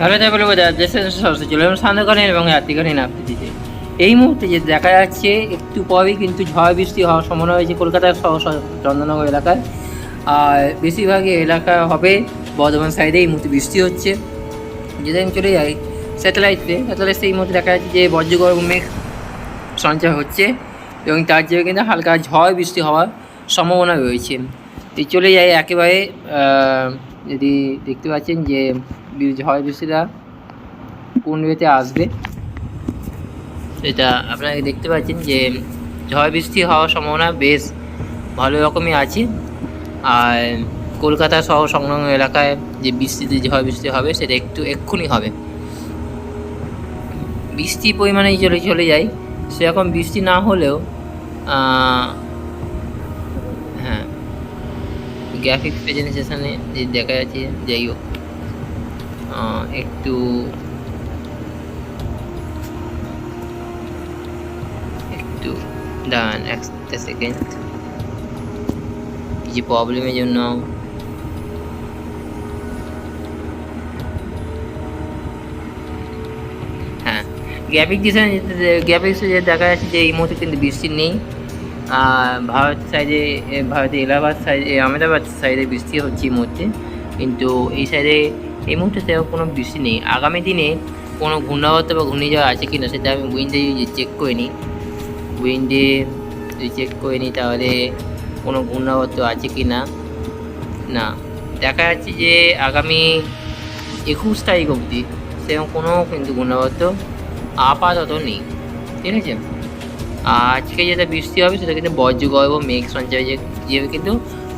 ভালো তাই বলব এলাম সান্ধ্যকালীন এবং এই মুহূর্তে যে দেখা যাচ্ছে, একটু পরেই কিন্তু ঝড় বৃষ্টি হওয়ার সম্ভাবনা হয়েছে কলকাতার সহ চন্দননগর এলাকায়। আর বেশিরভাগই এলাকা হবে বর্ধমান সাইডে এই মুহূর্তে বৃষ্টি হচ্ছে। যদি আমি চলে যাই স্যাটেলাইটে স্যাটেলাইটে এই মুহূর্তে দেখা যাচ্ছে যে বজ্রগর্ভ মেঘ সঞ্চয় হচ্ছে এবং তার জন্য কিন্তু হালকা ঝড় বৃষ্টি হওয়ার সম্ভাবনা রয়েছে। এই চলে যায় একেবারে যদি দেখতে পাচ্ছেন যে ঝড় বৃষ্টিটা কোন ওয়েতে আসবে। এটা আপনারা দেখতে পাচ্ছেন যে ঝড় বৃষ্টি হওয়ার সম্ভাবনা বেশ ভালো রকমই আছে। আর কলকাতা সহ সংলগ্ন এলাকায় যে বৃষ্টিতে ঝড় বৃষ্টি হবে, সেটা একটু এক্ষুনি হবে। বৃষ্টি পরিমাণে চলে চলে যায়। সেরকম বৃষ্টি না হলেও হ্যাঁ গ্রাফিক্স প্রেজেন্টেশনে যে দেখা যাচ্ছে, যাই হোক। একটু একটু দাঁড়ান একটা সেকেন্ড কিছু প্রবলেমের জন্য হ্যাঁ গ্রাফিক ডিজাইন গ্রাফিক্সে দেখা যাচ্ছে যে এই মুহূর্তে কিন্তু বৃষ্টি নেই। আর ভারত সাইডে ভারতের এলাহাবাদ সাইডে আহমেদাবাদ সাইডে বৃষ্টি হচ্ছে এই মুহূর্তে। কিন্তু এই সাইডে এই মুহূর্তে সেরকম কোনো বৃষ্টি নেই। আগামী দিনে কোনো ঘূর্ণাবর্ত বা ঘূর্ণিঝড় আছে কি না সেটা আমি উইন্ডে যদি চেক করে নিই। উইন্ডে যদি চেক করে নিই তাহলে কোনো ঘূর্ণাবর্ত আছে কি না। না দেখা যাচ্ছে যে আগামী একুশ তারিখ অবধি সেরকম কোনো কিন্তু ঘূর্ণাবর্ত আপাতত নেই। ঠিক আছে? আজকে যেটা বৃষ্টি হবে সেটা কিন্তু বজ্রগর্ভ মেঘ সঞ্চয় যে কিন্তু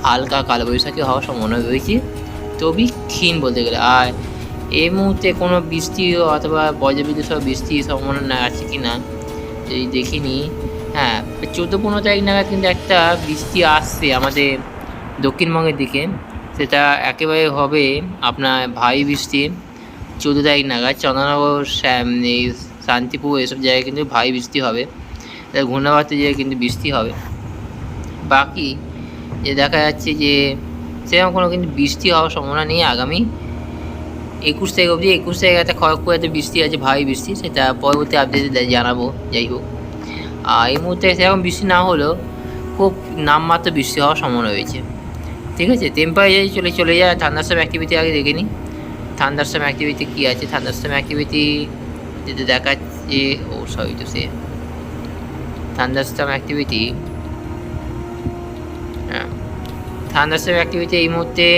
হালকা কালবৈশাখী হওয়ার সম্ভাবনা রয়েছে। তবে ক্ষীণ বলতে গেলে। আর এই মুহূর্তে কোনো বৃষ্টি অথবা বজ্রবিদ্যুৎ সহ বৃষ্টির সম্ভাবনা না আছে কি না যদি দেখিনি হ্যাঁ চোদ্দ পনেরো তারিখ নাগাদ কিন্তু একটা বৃষ্টি আসছে আমাদের দক্ষিণবঙ্গের দিকে। সেটা একেবারে হবে আপনার ভারী বৃষ্টি। চোদ্দ তারিখ নাগাদ চন্দ্রনগর এই শান্তিপুর এসব জায়গায় কিন্তু ভারী বৃষ্টি হবে। তার ঘূর্ণাবার্তে জায়গায় কিন্তু বৃষ্টি হবে। বাকি যে দেখা যাচ্ছে যে সেরকম কোনো কিন্তু বৃষ্টি হওয়ার সম্ভাবনা নেই আগামী একুশ তারিখ অবধি। একুশ তারিখ একটা খড়গপুরেতে বৃষ্টি আছে, ভারী বৃষ্টি, সেটা পরবর্তী আপডেটে জানাব, যাই হোক। আর এই মুহূর্তে সেরকম বৃষ্টি না হলেও খুব নামমাত্র বৃষ্টি হওয়ার সম্ভাবনা রয়েছে। ঠিক আছে? টেম্পারেচার চলে চলে যায়। থান্ডারস্টম অ্যাক্টিভিটি আগে দেখে নিই থান্ডারস্টম অ্যাক্টিভিটি কী আছে? থান্ডারস্টম অ্যাক্টিভিটি যেটা দেখাচ্ছে, ও সরি তো সে। থান্ডারস্টম অ্যাক্টিভিটি থান্ডারস্টম অ্যাক্টিভিটি এই মুহূর্তে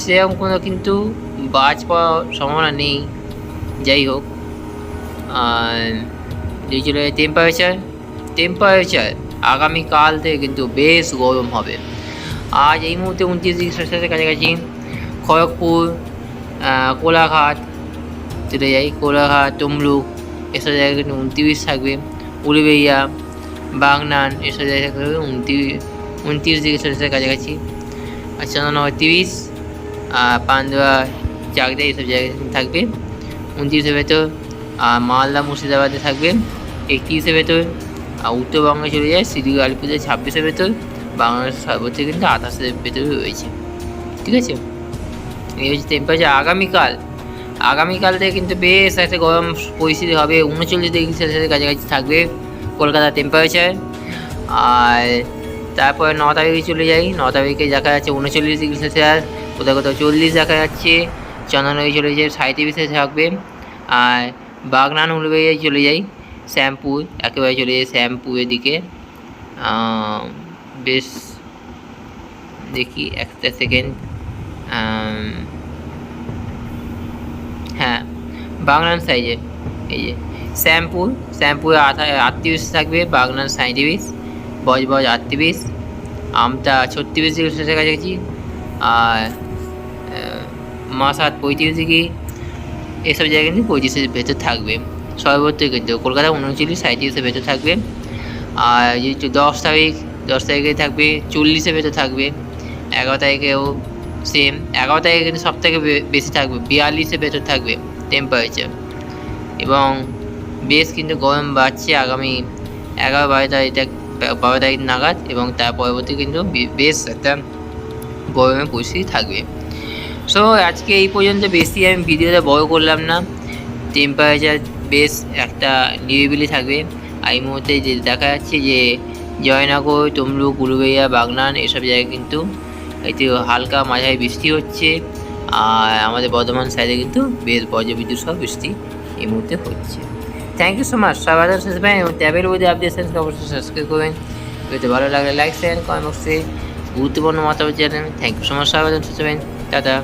সেরকম কোনো কিন্তু বাজ পাওয়ার সম্ভাবনা নেই। যাই হোক, আর এই টেম্পারেচার টেম্পারেচার আগামীকাল থেকে কিন্তু বেশ গরম হবে। আজ এই মুহূর্তে উনত্রিশ ডিগ্রি সেলসিয়াসের কাছাকাছি, খড়গপুর কোলাঘাট চলে যাই, কোলাঘাট, তমলুক এসব জায়গায় কিন্তু উনত্রিশ থাকবে। উলুবেড়িয়া বাগনান এসব জায়গায় থাকবে উনত্রিশ উনত্রিশ ডিগ্রি সেলসিয়াসের কাছাকাছি। আর চন্দ্রনগর তিরিশ, আর পান্ডুয়া চাকদা এইসব জায়গায় থাকবে। উনত্রিশের ভেতর, আর মালদা মুর্শিদাবাদে থাকবে। একত্রিশের ভেতর, আর উত্তরবঙ্গে চলে যায় শিলিগুড়ি আলিপুরে ছাব্বিশের ভেতর বাংলাদেশ সর্বোচ্চ কিন্তু আঠাশের ভেতরে রয়েছে। ঠিক আছে? এই হচ্ছে টেম্পারেচার আগামীকাল আগামীকাল থেকে কিন্তু বেশ একটা গরম পরিস্থিতি হবে। উনচল্লিশ ডিগ্রি সেলসিয়াসের কাছাকাছি থাকবে কলকাতার টেম্পারেচার আর তারপরে ন তারিখে চলে যাই। ন তারিখে দেখা যাচ্ছে উনচল্লিশ ডিগ্রি সেলসিয়াস। কোথাও কোথাও চল্লিশ দেখা যাচ্ছে। চন্দননগরে চলে যায় সাঁত্রিশে থাকবে। আর বাগনান উলুবেড়িয়ায় চলে যাই, শ্যামপুর, একেবারে চলে যাই শ্যামপুরের দিকে। বেশ, দেখি একটা সেকেন্ড হ্যাঁ বাগনান সাইজে এই যে, শ্যামপুর আঠা, আটত্রিশ থাকবে, বাগনান সাঁত্রিশ বজবজ আটত্রিশ, আমতা ছত্রিশ ডিগ্রি সেলসিয়াসের কাছাকাছি, আর মাসাত পঁয়ত্রিশ ডিগ্রি, এসব জায়গায় কিন্তু পঁয়ত্রিশের ভেতর থাকবে। সর্বত্র কিন্তু কলকাতা উনচল্লিশ সাঁত্রিশের ভেতর থাকবে। আর যেহেতু দশ তারিখ, দশ তারিখে থাকবে, চল্লিশের ভেতর থাকবে। এগারো তারিখেও সেম এগারো তারিখে কিন্তু সব থেকে বেশি থাকবে, বিয়াল্লিশের ভেতর থাকবে টেম্পারেচার এবং বেশ কিন্তু গরম বাড়ছে আগামী এগারো বারো তারিখ বারো নাগাদ এবং তার পরবর্তী কিন্তু বেশ একটা গরমের পরিস্থিতি থাকবে। সো আজকে এই পর্যন্ত বেশি আমি ভিডিওটা বড় করলাম না। টেম্পারেচার বেশ একটা নিরিবিলি থাকবে। আর এই মুহূর্তে যে দেখা যাচ্ছে যে জয়নগর, তমলুক, উলুবেড়িয়া, বাগনান এসব জায়গায় কিন্তু একটু হালকা মাঝারি বৃষ্টি হচ্ছে। আর আমাদের বর্ধমান সাইডে কিন্তু বেশ বজ্রবিদ্যুৎ সহ বৃষ্টি এই মুহূর্তে হচ্ছে। থ্যাংক ইউ সো মাচ সবাই? ভাই এবং ট্যাবের মধ্যে আপডেট অবশ্যই সাবস্ক্রাইব করবেন। যদি ভালো লাগলে লাইক শেয়ার কমেন্ট বক্সে গুরুত্বপূর্ণ মতামত জানেন থ্যাংক ইউ সো মাচ সবাই ভাই টাটা।